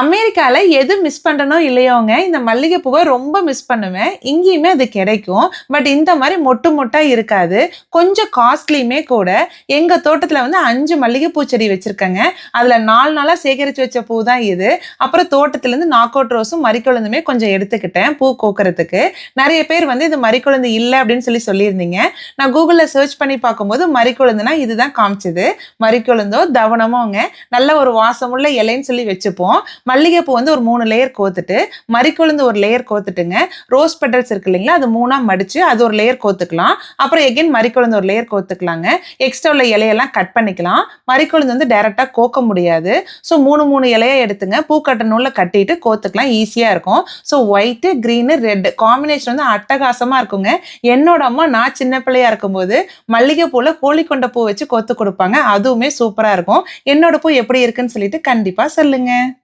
அமெரிக்காவில் எது மிஸ் பண்ணணும் இல்லையோங்க இந்த மல்லிகைப்பூவை ரொம்ப மிஸ் பண்ணுவேன். இங்கேயுமே அது கிடைக்கும். பட் இந்த மாதிரி மொட்டு மொட்டாக இருக்காது. கொஞ்சம் காஸ்ட்லியுமே கூட. எங்கள் தோட்டத்தில் வந்து அஞ்சு மல்லிகைப்பூ செடி வச்சுருக்கேங்க. அதில் நாலு நாளாக சேகரித்து வச்ச பூ தான் இது. அப்புறம் தோட்டத்துலேருந்து நாக்கோட் ரோஸும் மறிக்குழந்துமே கொஞ்சம் எடுத்துக்கிட்டேன் பூ கோக்கிறதுக்கு. நிறைய பேர் வந்து இது மறிக்குழந்து இல்லை அப்படின்னு சொல்லி சொல்லியிருந்தீங்க. நான் கூகுளில் சர்ச் பண்ணி பார்க்கும்போது மறிக்குழந்துனா இதுதான் காமிச்சது. மறிக்குழந்தோ தவனமோங்க நல்ல ஒரு வாசமுள்ள இலைன்னு சொல்லி வச்சுப்போம். மல்லிகைப்பூ வந்து ஒரு மூணு லேயர் கோத்துட்டு மறிக்கொழுந்து ஒரு லேயர் கோத்துட்டுங்க. ரோஸ் பெட்டல்ஸ் இருக்கு இல்லைங்களா அது மூணாக மடிச்சு அது ஒரு லேயர் கோத்துக்கலாம். அப்புறம் எகைன் மறிக்கொழுந்து ஒரு லேயர் கோத்துக்கலாங்க. எக்ஸ்ட்ரா உள்ள இலையெல்லாம் கட் பண்ணிக்கலாம். மறிக்கொழுந்து வந்து டைரெக்டாக கோக்க முடியாது. ஸோ மூணு மூணு இலையை எடுத்துங்க. பூக்கட்ட நூலில் கட்டிட்டு கோத்துக்கலாம். ஈஸியாக இருக்கும். So white green red combination வந்து அட்டகாசமாக இருக்குங்க. என்னோட அம்மா நான் சின்ன பிள்ளையாக இருக்கும்போது மல்லிகைப்பூவில் கோழிக்கொண்ட பூ வச்சு கோத்து கொடுப்பாங்க. அதுவுமே சூப்பராக இருக்கும். என்னோட பூ எப்படி இருக்குன்னு சொல்லிட்டு கண்டிப்பாக சொல்லுங்கள்